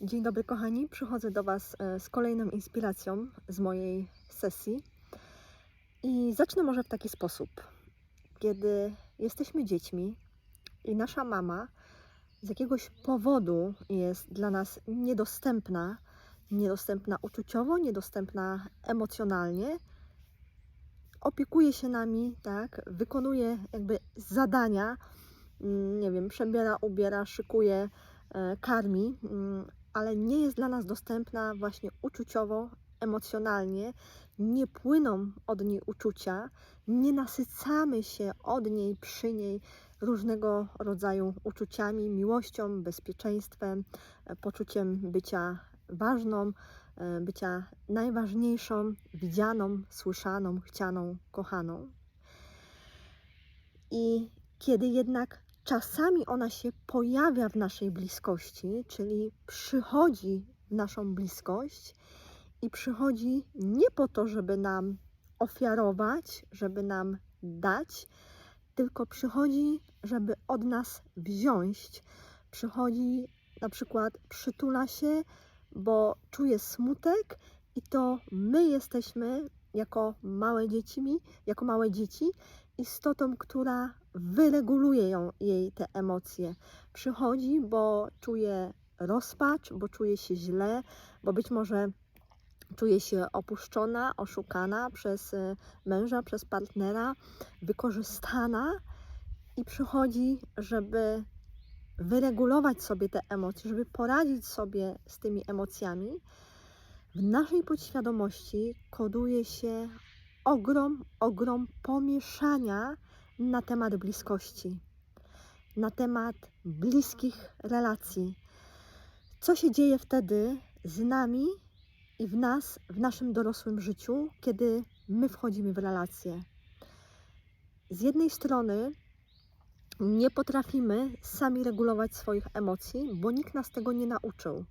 Dzień dobry, kochani. Przychodzę do Was e, z kolejną inspiracją z mojej sesji. I zacznę może w taki sposób. Kiedy jesteśmy dziećmi i nasza mama z jakiegoś powodu jest dla nas niedostępna, niedostępna uczuciowo, niedostępna emocjonalnie, opiekuje się nami, tak, wykonuje jakby zadania, mm, nie wiem, przebiera, ubiera, szykuje, e, karmi, mm, ale nie jest dla nas dostępna właśnie uczuciowo, emocjonalnie, nie płyną od niej uczucia, nie nasycamy się od niej, przy niej różnego rodzaju uczuciami, miłością, bezpieczeństwem, poczuciem bycia ważną, e, bycia najważniejszą, widzianą, słyszaną, chcianą, kochaną. I kiedy jednak czasami ona się pojawia w naszej bliskości, czyli przychodzi w naszą bliskość i przychodzi nie po to, żeby nam ofiarować, żeby nam dać, tylko przychodzi, żeby od nas wziąć. Przychodzi na przykład, przytula się, bo czuje smutek i to my jesteśmy jako małe dzieci, jako małe dzieci istotą, która wyreguluje ją, jej te emocje. Przychodzi, bo czuje rozpacz, bo czuje się źle, bo być może czuje się opuszczona, oszukana przez y, męża, przez partnera, wykorzystana i przychodzi, żeby wyregulować sobie te emocje, żeby poradzić sobie z tymi emocjami. W naszej podświadomości koduje się ogrom, ogrom pomieszania na temat bliskości, na temat bliskich relacji. Co się dzieje wtedy z nami i w nas, w naszym dorosłym życiu, kiedy my wchodzimy w relacje? Z jednej strony nie potrafimy sami regulować swoich emocji, bo nikt nas tego nie nauczył.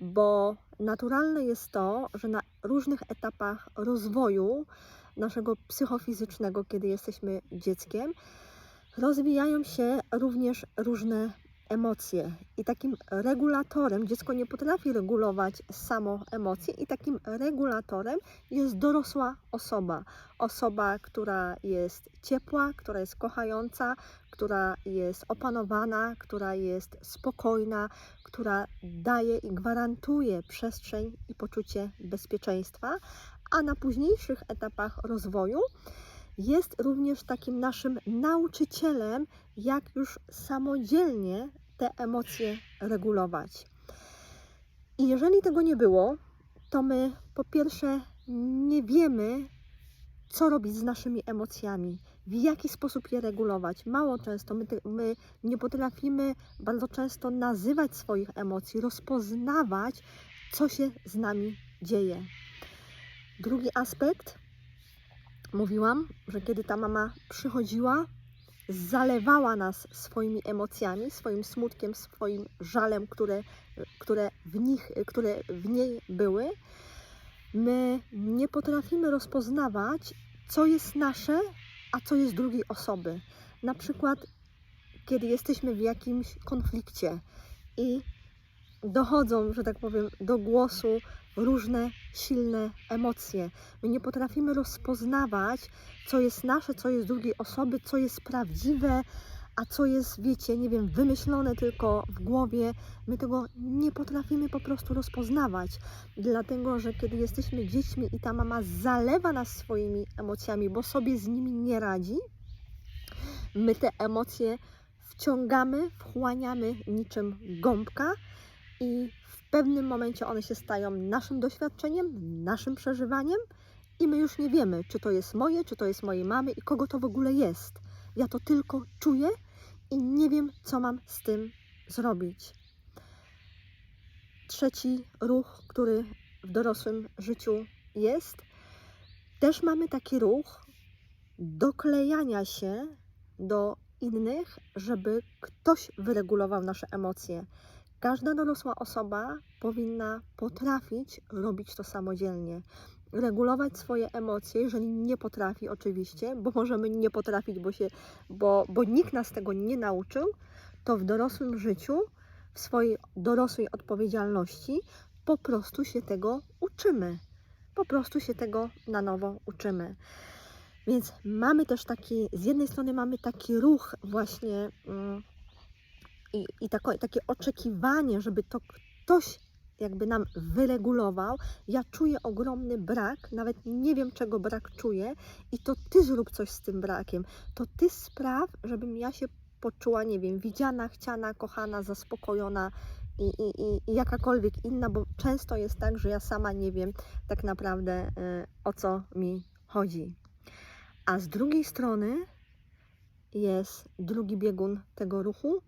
Bo naturalne jest to, że na różnych etapach rozwoju naszego psychofizycznego, kiedy jesteśmy dzieckiem, rozwijają się również różne emocje. I takim regulatorem, dziecko nie potrafi regulować samo emocji, i takim regulatorem jest dorosła osoba. Osoba, która jest ciepła, która jest kochająca, która jest opanowana, która jest spokojna, która daje i gwarantuje przestrzeń i poczucie bezpieczeństwa, a na późniejszych etapach rozwoju jest również takim naszym nauczycielem, jak już samodzielnie te emocje regulować. I jeżeli tego nie było, to my po pierwsze nie wiemy, co robić z naszymi emocjami, w jaki sposób je regulować. Mało często my, my nie potrafimy bardzo często nazywać swoich emocji, rozpoznawać, co się z nami dzieje. Drugi aspekt, mówiłam, że kiedy ta mama przychodziła, zalewała nas swoimi emocjami, swoim smutkiem, swoim żalem, które, które, w, nich, które w niej były. My nie potrafimy rozpoznawać, co jest nasze, a co jest drugiej osoby. Na przykład, kiedy jesteśmy w jakimś konflikcie i dochodzą, że tak powiem, do głosu różne silne emocje. My nie potrafimy rozpoznawać, co jest nasze, co jest drugiej osoby, co jest prawdziwe, a co jest, wiecie, nie wiem, wymyślone tylko w głowie. My tego nie potrafimy po prostu rozpoznawać, dlatego że kiedy jesteśmy dziećmi i ta mama zalewa nas swoimi emocjami, bo sobie z nimi nie radzi, my te emocje wciągamy, wchłaniamy niczym gąbka i w pewnym momencie one się stają naszym doświadczeniem, naszym przeżywaniem i my już nie wiemy, czy to jest moje, czy to jest mojej mamy i kogo to w ogóle jest. Ja to tylko czuję i nie wiem, co mam z tym zrobić. Trzeci ruch, który w dorosłym życiu jest, też mamy taki ruch doklejania się do innych, żeby ktoś wyregulował nasze emocje. Każda dorosła osoba powinna potrafić robić to samodzielnie. Regulować swoje emocje, jeżeli nie potrafi, oczywiście, bo możemy nie potrafić, bo, się, bo, bo nikt nas tego nie nauczył, to w dorosłym życiu w swojej dorosłej odpowiedzialności po prostu się tego uczymy. Po prostu się tego na nowo uczymy. Więc mamy też taki, z jednej strony mamy taki ruch właśnie mm, i, i tako, takie oczekiwanie, żeby to ktoś jakby nam wyregulował. Ja czuję ogromny brak, nawet nie wiem czego brak czuję i to Ty zrób coś z tym brakiem. To Ty spraw, żebym ja się poczuła, nie wiem, widziana, chciana, kochana, zaspokojona i, i, i, i jakakolwiek inna, bo często jest tak, że ja sama nie wiem tak naprawdę y, o co mi chodzi. A z drugiej strony jest drugi biegun tego ruchu,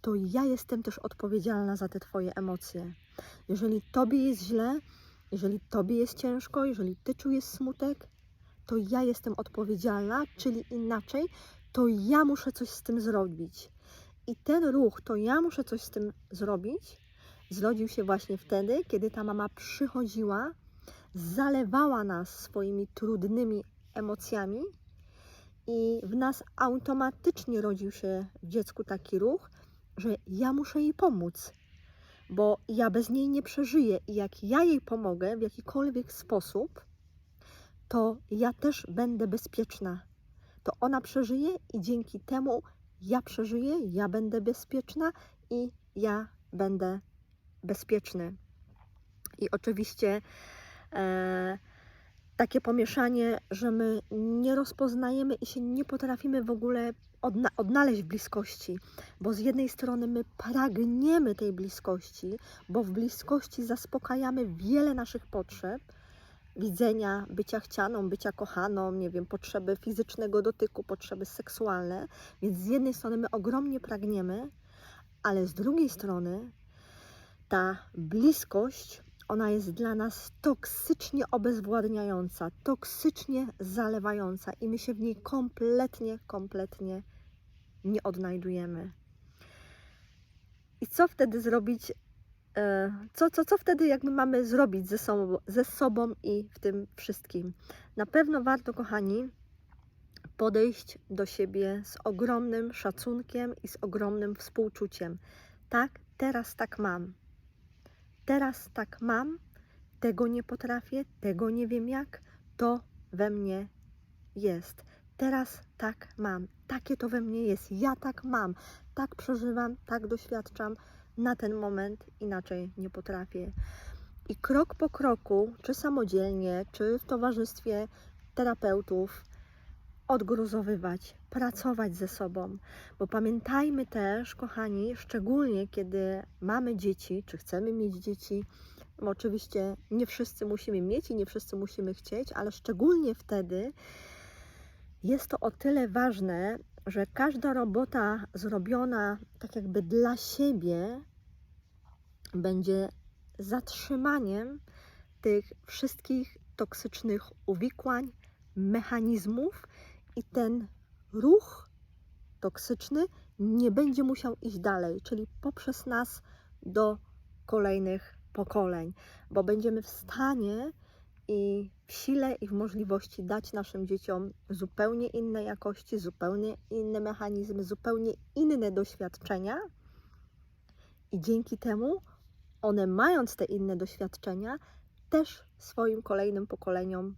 to ja jestem też odpowiedzialna za te Twoje emocje. Jeżeli Tobie jest źle, jeżeli Tobie jest ciężko, jeżeli Ty czujesz smutek, to ja jestem odpowiedzialna, czyli inaczej, to ja muszę coś z tym zrobić. I ten ruch, to ja muszę coś z tym zrobić, zrodził się właśnie wtedy, kiedy ta mama przychodziła, zalewała nas swoimi trudnymi emocjami i w nas automatycznie rodził się w dziecku taki ruch, że ja muszę jej pomóc, bo ja bez niej nie przeżyję i jak ja jej pomogę w jakikolwiek sposób, to ja też będę bezpieczna. To ona przeżyje i dzięki temu ja przeżyję, ja będę bezpieczna i ja będę bezpieczny. I oczywiście e, takie pomieszanie, że my nie rozpoznajemy i się nie potrafimy w ogóle odna odnaleźć w bliskości, bo z jednej strony my pragniemy tej bliskości, bo w bliskości zaspokajamy wiele naszych potrzeb, widzenia, bycia chcianą, bycia kochaną, nie wiem, potrzeby fizycznego dotyku, potrzeby seksualne, więc z jednej strony my ogromnie pragniemy, ale z drugiej strony ta bliskość ona jest dla nas toksycznie obezwładniająca, toksycznie zalewająca i my się w niej kompletnie, kompletnie nie odnajdujemy. I co wtedy zrobić? e, Co, co, co wtedy jakby mamy zrobić ze sobą, ze sobą i w tym wszystkim? Na pewno warto, kochani, podejść do siebie z ogromnym szacunkiem i z ogromnym współczuciem. Tak, teraz tak mam teraz tak mam, tego nie potrafię, tego nie wiem jak, to we mnie jest. Teraz tak mam, takie to we mnie jest, ja tak mam, tak przeżywam, tak doświadczam, na ten moment inaczej nie potrafię. I krok po kroku, czy samodzielnie, czy w towarzystwie terapeutów, odgruzowywać, pracować ze sobą. Bo pamiętajmy też, kochani, szczególnie kiedy mamy dzieci, czy chcemy mieć dzieci, bo oczywiście nie wszyscy musimy mieć i nie wszyscy musimy chcieć, ale szczególnie wtedy jest to o tyle ważne, że każda robota zrobiona tak jakby dla siebie będzie zatrzymaniem tych wszystkich toksycznych uwikłań, mechanizmów, i ten ruch toksyczny nie będzie musiał iść dalej, czyli poprzez nas do kolejnych pokoleń, bo będziemy w stanie i w sile i w możliwości dać naszym dzieciom zupełnie inne jakości, zupełnie inne mechanizmy, zupełnie inne doświadczenia. I dzięki temu one, mając te inne doświadczenia, też swoim kolejnym pokoleniom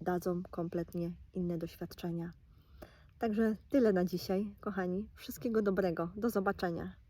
dadzą kompletnie inne doświadczenia. Także tyle na dzisiaj, kochani. Wszystkiego dobrego. Do zobaczenia.